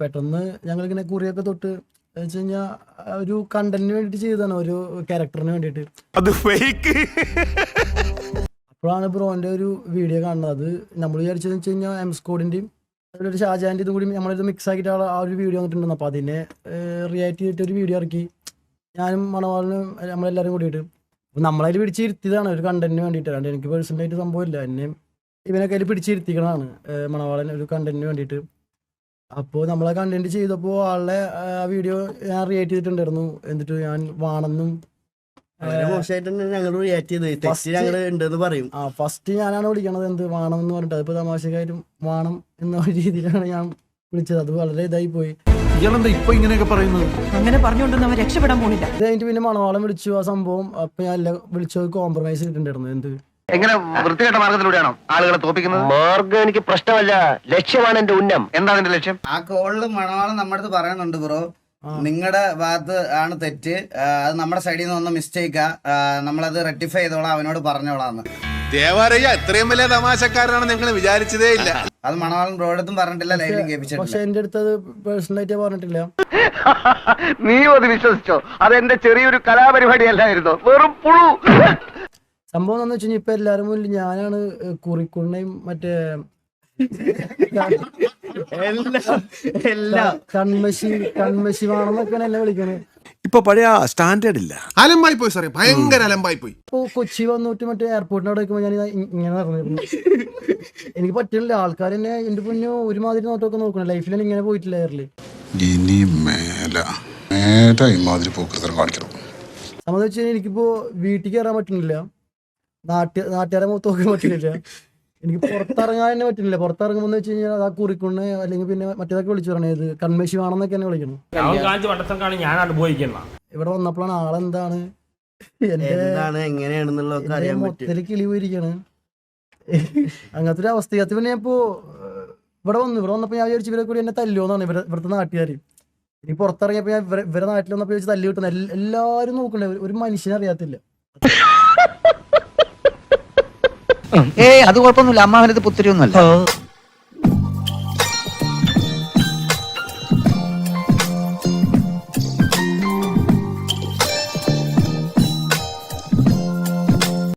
പെട്ടെന്ന് ഞങ്ങളിങ്ങനെ കുറിയൊക്കെ തൊട്ട് വെച്ച് കഴിഞ്ഞാൽ ഒരു കണ്ടന്റിന് വേണ്ടിയിട്ട് ചെയ്തതാണ് ഒരു ക്യാരക്ടറിന് വേണ്ടിയിട്ട് അത് ഫേക്ക് അപ്പോഴാണ് ബ്രോന്റെ ഒരു വീഡിയോ കാണുന്നത്. അത് നമ്മൾ വിചാരിച്ചതെന്ന് വെച്ച് കഴിഞ്ഞാൽ എം സ്കോഡിന്റെയും ഒരു ഷാജാന്റെ ഇതും കൂടി നമ്മളിത് മിക്സ് ആക്കിയിട്ട് ആ ഒരു വീഡിയോ വന്നിട്ടുണ്ടെന്ന് അപ്പോൾ അതിനെ റിയാക്ട് ചെയ്തിട്ട് ഒരു വീഡിയോ ഇറക്കി. ഞാനും മണവാളിനും നമ്മളെല്ലാവരും കൂടിയിട്ട്. അപ്പം നമ്മളതിൽ പിടിച്ചിരുത്തിയതാണ് ഒരു കണ്ടന്റിന് വേണ്ടിയിട്ട് അല്ലാണ്ട് എനിക്ക് പേഴ്സണലായിട്ട് സംഭവമില്ല എന്നെ ഇവനൊക്കെ അതിൽ പിടിച്ചിരുത്തിക്കണതാണ് മണവാളൻ ഒരു കണ്ടന്റിന് വേണ്ടിയിട്ട് അപ്പോൾ നമ്മളെ കണ്ടന്റ് ചെയ്തപ്പോൾ ആളുടെ ആ വീഡിയോ ഞാൻ റിയാക്ട് ചെയ്തിട്ടുണ്ടായിരുന്നു. എന്നിട്ട് ഞാൻ വാണെന്നും വളരെ മോശമായിട്ടാണ് ഞങ്ങൾ റിയാക്ട് ചെയ്തത്. തെറ്റ് ഉണ്ടെന്ന് പറയും. ആ ഫസ്റ്റ് ഞാനാണ് വിളിക്കണത്. എന്ത് വാണം എന്ന് പറഞ്ഞിട്ട്. അതിപ്പോ തമാശക്കാരും വാണം എന്ന ഒരു രീതിയിലാണ് ഞാൻ വിളിച്ചത്. അത് വളരെ ഇതായി പോയി. ഇയാളെന്താ ഇപ്പൊ ഇങ്ങനെയൊക്കെ പറയുന്നത്? അങ്ങനെ പറഞ്ഞുകൊണ്ടൊന്നും അവൻ രക്ഷപ്പെടാൻ പോണില്ല. ഇത് കഴിഞ്ഞിട്ട് പിന്നെ മണവാളം വിളിച്ചു ആ സംഭവം. അപ്പൊ ഞാൻ എല്ലാം വിളിച്ചത് കോംപ്രമൈസ് ചെയ്തിട്ടുണ്ടായിരുന്നു. എന്ത്? എങ്ങനെ വൃത്തികെട്ട മാർഗത്തിലൂടെയാണോ ആളുകളെ തോപ്പിക്കുന്നത്? മാർഗം എനിക്ക് പ്രശ്നമല്ല. ലക്ഷ്യമാണ് എന്റെ ഉന്നം. എന്താ അതിന്റെ ലക്ഷ്യം? ആ കോളിൽ മണവാളം നമ്മുടെ അടുത്ത് പറയുന്നുണ്ട് ബ്രോ. നിങ്ങളുടെ ഭാഗത്ത് ആണ് തെറ്റ്. അത് നമ്മുടെ സൈഡിൽ നിന്ന് വന്ന മിസ്റ്റേക്കാ നമ്മളത് റെക്ടിഫൈ ചെയ്തോളാം അവനോട് പറഞ്ഞോളാന്ന്. ദേവാലയ്യ ഇത്രയും വലിയ തമാശക്കാരനാണ് നിങ്ങൾ വിചാരിച്ചതേ ഇല്ല. അത് മണവാളൻ ബ്രോയുടെ പറഞ്ഞിട്ടില്ല ലൈവിലും പക്ഷെ കേൾപ്പിച്ചിട്ടില്ല എന്റെ അടുത്ത് അത് പേഴ്സണലായിട്ട് പറഞ്ഞിട്ടില്ല. നീ അത് വിശ്വസിച്ചോ? അതെന്റെ ചെറിയൊരു കലാപരിപാടി അല്ലായിരുന്നോ വെറും പുഴു സംഭവം എന്താന്ന് വെച്ച് കഴിഞ്ഞാൽ ഇപ്പൊ എല്ലാരും മുന്നിൽ ഞാനാണ് കുറിക്കുണ്ണയും മറ്റേ എല്ലാം എല്ലാം. കൺമശി കൺമശി വേണമെന്നൊക്കെയാണ് എന്നെ വിളിക്കണത് ഇപ്പൊ പഴയ സ്റ്റാൻഡേർഡ് ഇല്ല. അലമ്പായി പോയി സാറേ ഭയങ്കര അലമ്പായി പോയി ഇപ്പൊ കൊച്ചി വന്നിട്ട് മറ്റേ എയർപോർട്ടിന് അവിടെ ഞാൻ ഇങ്ങനെ നടന്നിരുന്നു. എനിക്ക് പറ്റില്ല ആൾക്കാർ എന്നെ എന്റെ പൊന്നോ ഒരുമാതിരി നോട്ടൊക്കെ നോക്കണം. ലൈഫിൽ ഇങ്ങനെ പോയിട്ടില്ല എയറിൽ ഇനി മേല മേല ഇമാതിരി പോക്കൃതം കാണിക്കണം. സംബന്ധിച്ച് വെച്ച് കഴിഞ്ഞാൽ എനിക്കിപ്പോ വീട്ടിൽ കയറാൻ പറ്റുന്നില്ല നാട്ടി നാട്ടുകാരെ മുഖത്ത് നോക്കാൻ പറ്റുന്നില്ല എനിക്ക് പുറത്തിറങ്ങാൻ തന്നെ പറ്റുന്നില്ല പുറത്തിറങ്ങുമ്പോൾ വെച്ച് കഴിഞ്ഞാൽ അതാ കുറിക്കൊണ്ട് അല്ലെങ്കിൽ പിന്നെ മറ്റേതൊക്കെ വിളിച്ചു പറഞ്ഞത് ഇത് കൺമേശി വേണമെന്നൊക്കെ എന്നെ വിളിക്കുന്നു. ഞാൻ ഇവിടെ വന്നപ്പോഴാണ് ആളെന്താണ്? എന്താണ് എങ്ങനെയാണെന്നുള്ളതൊക്കെ അറിയാൻ കിളി പോയിരിക്കാണ് അങ്ങനത്തെ ഒരു അവസ്ഥ പിന്നെ ഞാൻ ഇപ്പോ ഇവിടെ വന്നു. ഇവിടെ വന്നപ്പോ ഞാൻ വിചാരിച്ചു ഇവരെ കൂടി എന്നെ തല്ലുമെന്നാണ് ഇവരെ ഇവിടുത്തെ നാട്ടുകാർ ഇനി പുറത്തിറങ്ങിയപ്പോ ഞാൻ ഇവരെ ഇവരെ നാട്ടിൽ വന്നപ്പോ ചോദിച്ചു തല്ലി കിട്ടുന്ന എല്ലാവരും നോക്കണ്ടേ ഒരു- ഒരു മനുഷ്യനെ അറിയാത്തില്ല. ഏയ് അത് കുഴപ്പമൊന്നുമില്ല. അമ്മാവനത് പുത്തിരിയൊന്നുമല്ല.